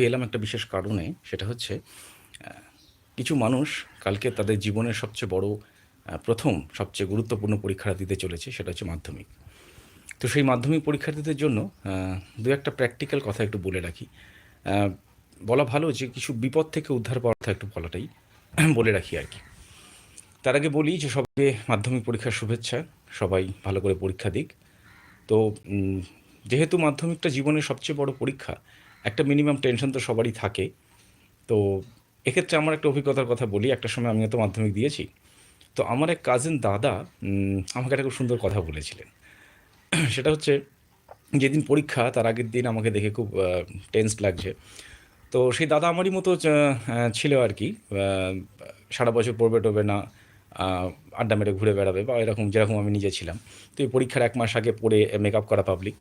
লাইভে এলাম একটা বিশেষ কারণে, সেটা হচ্ছে কিছু মানুষ কালকে তাদের জীবনের সবচেয়ে বড় প্রথম সবচেয়ে গুরুত্বপূর্ণ পরীক্ষাটা দিতে চলেছে, সেটা হচ্ছে মাধ্যমিক। তো সেই মাধ্যমিক পরীক্ষার্থীদের জন্য দু একটা প্র্যাকটিক্যাল কথা একটু বলে রাখি। বলা ভালো যে কিছু বিপদ থেকে উদ্ধার পাওয়ার কথা একটু বলাটাই, বলে রাখি আর কি। তার আগে বলি যে সবাইকে মাধ্যমিক পরীক্ষার শুভেচ্ছা, সবাই ভালো করে পরীক্ষা দিক। তো যেহেতু মাধ্যমিকটা জীবনের সবচেয়ে বড় পরীক্ষা একটা মিনিমাম টেনশন তো সবারই থাকে। তো এক্ষেত্রে আমার একটা অভিজ্ঞতার কথা বলি, একটা সময় আমি তো মাধ্যমিক দিয়েছি। তো আমার এক কাজিন দাদা আমাকে একটা খুব সুন্দর কথা বলেছিলেন। সেটা হচ্ছে, যেদিন পরীক্ষা, তার আগের দিন আমাকে দেখে খুব টেন্স লাগছে। তো সেই দাদা আমারই মতো ছিল আর কি। সারা বছর পড়বে টবে না আড্ডা মেরে ঘুরে বেড়াবে বা এরকম যেরকম আমি নিজে ছিলাম। তো এই পরীক্ষার এক মাস আগে পড়ে মেকআপ করা পাবলিক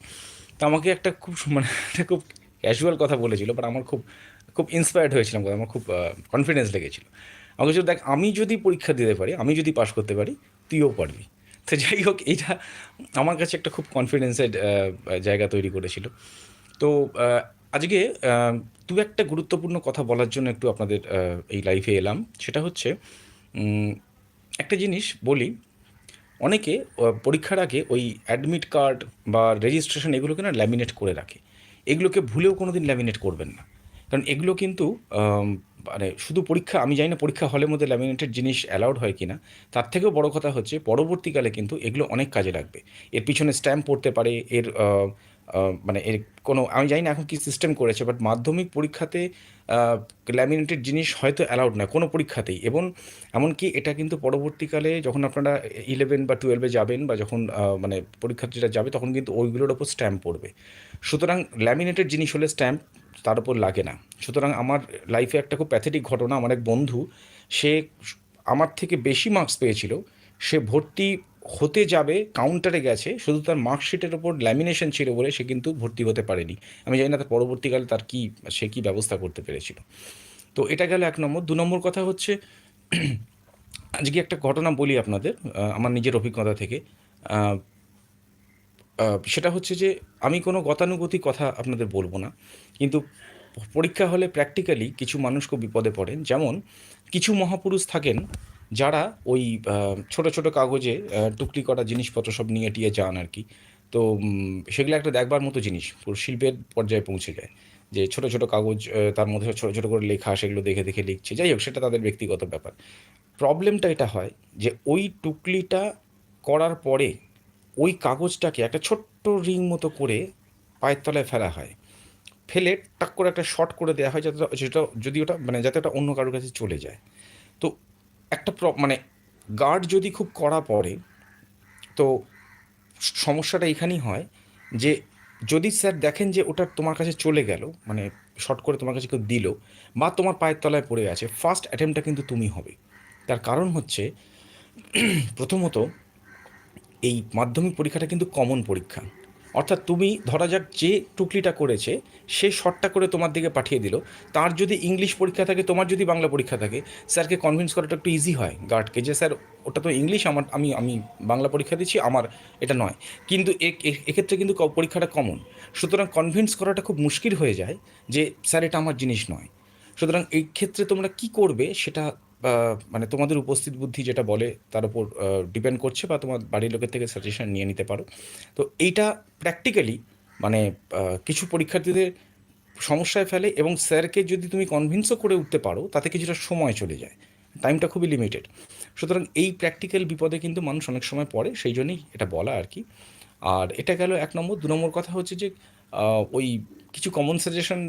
তো আমাকে একটা খুব মানে একটা খুব ক্যাজুয়াল কথা বলেছিল বাট আমার খুব খুব ইন্সপায়ার্ড হয়েছিলাম আমার খুব কনফিডেন্স লেগেছিল। আমাকে বলছিল, দেখ আমি যদি পরীক্ষা দিতে পারি আমি যদি পাশ করতে পারি তুইও পারবি। তো যাই হোক এটা আমার কাছে একটা খুব কনফিডেন্সের জায়গা তৈরি করেছিল। তো আজকে দু একটা গুরুত্বপূর্ণ কথা বলার জন্য একটু আপনাদের এই লাইফে এলাম। সেটা হচ্ছে একটা জিনিস বলি অনেকে পরীক্ষার আগে ওই অ্যাডমিট কার্ড বা রেজিস্ট্রেশন এগুলোকে না ল্যামিনেট করে রাখে। এগুলোকে ভুলেও কোনো দিন ল্যামিনেট করবেন না। কারণ এগুলো কিন্তু মানে শুধু পরীক্ষা, আমি জানি না পরীক্ষা হলের মধ্যে ল্যামিনেটেড জিনিস অ্যালাউড হয় কি না তার থেকেও বড় কথা হচ্ছে, পরবর্তীকালে কিন্তু এগুলো অনেক কাজে লাগবে। এর পিছনে স্ট্যাম্প পড়তে পারে, এর মানে এর কোনো, আমি জানি না এখন কি সিস্টেম করেছে বাট মাধ্যমিক পরীক্ষাতে ল্যামিনেটেড জিনিস হয়তো অ্যালাউড না কোনো পরীক্ষাতেই। এবং এমনকি এটা কিন্তু পরবর্তীকালে যখন আপনারা ইলেভেন বা টুয়েলভে যাবেন বা যখন মানে পরীক্ষার্থীরা যাবে, তখন কিন্তু ওইগুলোর ওপর স্ট্যাম্প পড়বে। সুতরাং ল্যামিনেটেড জিনিস হলে স্ট্যাম্প তার উপর লাগে না। সুতরাং আমার লাইফে একটা খুব প্যাথেটিক ঘটনা, আমার এক বন্ধু, সে আমার থেকে বেশি মার্কস পেয়েছিল, সে ভর্তি হতে যাবে কাউন্টারে গেছে, শুধু তার মার্কশিটের ওপর ল্যামিনেশন ছিল বলে সে কিন্তু ভর্তি হতে পারেনি। আমি জানি না তার পরবর্তীকালে তার কি, সে কি ব্যবস্থা করতে পেরেছিল। তো এটা গেল এক নম্বর। দু নম্বর কথা হচ্ছে, আজকে একটা ঘটনা বলি আপনাদের আমার নিজের অভিজ্ঞতা থেকে। সেটা হচ্ছে যে, আমি কোনো গতানুগতিক কথা আপনাদের বলব না, কিন্তু পরীক্ষা হলে প্র্যাকটিক্যালি কিছু মানুষ খুব বিপদে পড়েন। যেমন, কিছু মহাপুরুষ থাকেন যারা ওই ছোট ছোট কাগজে টুকলি করা জিনিসপত্র সব নিয়ে টিয়ে যান আর কি। তো সেগুলো একটা দেখবার মতো জিনিস, পুরো শিল্পের পর্যায়ে পৌঁছে যায়। যে ছোট ছোট কাগজ তার মধ্যে ছোট ছোট করে লেখা, সেগুলো দেখে দেখে লিখছে। যাই হোক, সেটা তাদের ব্যক্তিগত ব্যাপার। প্রবলেমটা এটা হয় যে ওই টুকলিটা করার পরে ওই কাগজটাকে একটা ছোট্ট রিং মতো করে পায়ের তলায় ফেলা হয়। ফেলে টাক করে একটা শর্ট করে দেওয়া হয় যাতে, যেটা, যদি ওটা মানে যাতে ওটা অন্য কারোর কাছে চলে যায়। তো একটা মানে গার্ড যদি খুব কড়া পড়ে, তো সমস্যাটা এখানেই হয় যে যদি স্যার দেখেন যে ওটা তোমার কাছে চলে গেল মানে শর্ট করে তোমার কাছে কেউ দিল বা তোমার পায়ের তলায় পড়ে আছে ফার্স্ট অ্যাটেম্পটা কিন্তু তুমি হবে। তার কারণ হচ্ছে প্রথমত এই মাধ্যমিক পরীক্ষাটা কিন্তু কমন পরীক্ষা। অর্থাৎ তুমি ধরা যাক যে টুকলিটা করেছে, সে শর্টটা করে তোমার দিকে পাঠিয়ে দিল। তার যদি ইংলিশ পরীক্ষা থাকে, তোমার যদি বাংলা পরীক্ষা থাকে, স্যারকে কনভিন্স করাটা একটু ইজি হয় গার্ডকে যে, স্যার, ওটা তো ইংলিশ, আমার, আমি আমি বাংলা পরীক্ষা দিচ্ছি, আমার এটা নয়। কিন্তু এক্ষেত্রে কিন্তু পরীক্ষাটা কমন সুতরাং কনভিন্স করাটা খুব মুশকিল হয়ে যায় যে, স্যার, এটা আমার জিনিস নয়। সুতরাং এই ক্ষেত্রে তোমরা কি করবে, সেটা মানে তোমাদের উপস্থিত বুদ্ধি যেটা বলে, তার উপর ডিপেন্ড করছে বা তোমার বাড়ির লোকের থেকে সাজেশন নিয়ে নিতে পারো। তো এইটা প্র্যাকটিক্যালি মানে কিছু পরীক্ষার্থীদের সমস্যায় ফেলে এবং স্যারকে যদি তুমি কনভিন্সও করে উঠতে পারো, তাতে কিছুটা সময় চলে যায়। টাইমটা খুবই লিমিটেড সুতরাং এই প্র্যাকটিক্যাল বিপদে কিন্তু মানুষ অনেক সময় পড়ে, সেই জন্যই এটা বলা আর কি। আর এটা গেল এক নম্বর। দু নম্বর কথা হচ্ছে যে ওই কিছু কমন সাজেশন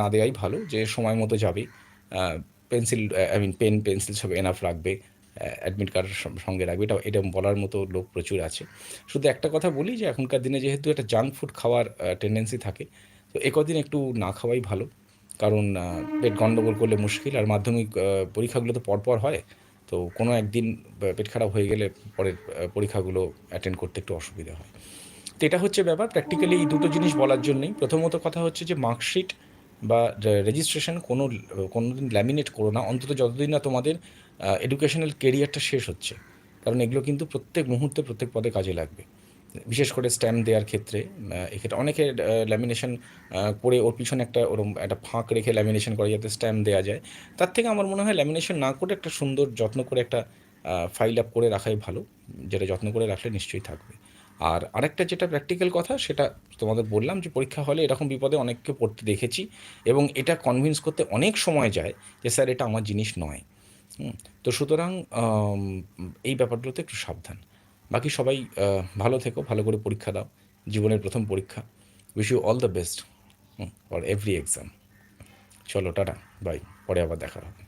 না দেওয়াই ভালো যে সময় মতো যাবে। Pencil I mean pen, pencil সব এনাফ রাখবে অ্যাডমিট কার্ড সঙ্গে রাখবে। এটা এটা বলার মতো লোক প্রচুর আছে। শুধু একটা কথা বলি যে, এখনকার দিনে যেহেতু একটা জাঙ্ক ফুড খাওয়ার টেন্ডেন্সি থাকে, তো এ কদিন একটু না খাওয়াই ভালো। কারণ পেট গণ্ডগোল করলে মুশকিল, আর মাধ্যমিক পরীক্ষাগুলো তো পরপর হয়, তো কোনো একদিন পেট খারাপ হয়ে গেলে পরের পরীক্ষাগুলো অ্যাটেন্ড করতে একটু অসুবিধা হয়। তো এটা হচ্ছে ব্যাপার প্র্যাকটিক্যালি এই দুটো জিনিস বলার জন্যই। প্রথমত কথা হচ্ছে যে মার্কশিট বা রেজিস্ট্রেশন কোনো কোনো দিন ল্যামিনেট করো না। অন্তত যতদিন না তোমাদের এডুকেশনাল কেরিয়ারটা শেষ হচ্ছে। কারণ এগুলো কিন্তু প্রত্যেক মুহূর্তে প্রত্যেক পদে কাজে লাগবে। বিশেষ করে স্ট্যাম্প দেওয়ার ক্ষেত্রে এক্ষেত্রে অনেকে ল্যামিনেশন করে ওর পিছনে একটা ওরম, একটা ফাঁক রেখে ল্যামিনেশন করে যাতে স্ট্যাম্প দেওয়া যায়। তার থেকে আমার মনে হয় ল্যামিনেশন না করে একটা সুন্দর, যত্ন করে একটা ফাইল আপ করে রাখাই ভালো। যেটা যত্ন করে রাখলে নিশ্চয়ই থাকবে। আর আরেকটা যেটা প্র্যাকটিক্যাল কথা, সেটা তোমাদের বললাম যে পরীক্ষা হলে এরকম বিপদে অনেককে পড়তে দেখেছি এবং এটা কনভিন্স করতে অনেক সময় যায় যে স্যার, এটা আমার জিনিস নয়। তো সুতরাং এই ব্যাপারগুলোতে একটু সাবধান। বাকি সবাই ভালো থেকো, ভালো করে পরীক্ষা দাও। জীবনের প্রথম পরীক্ষা। Wish you all the best for every exam চলো, টাটা বাই পরে আবার দেখা হবে।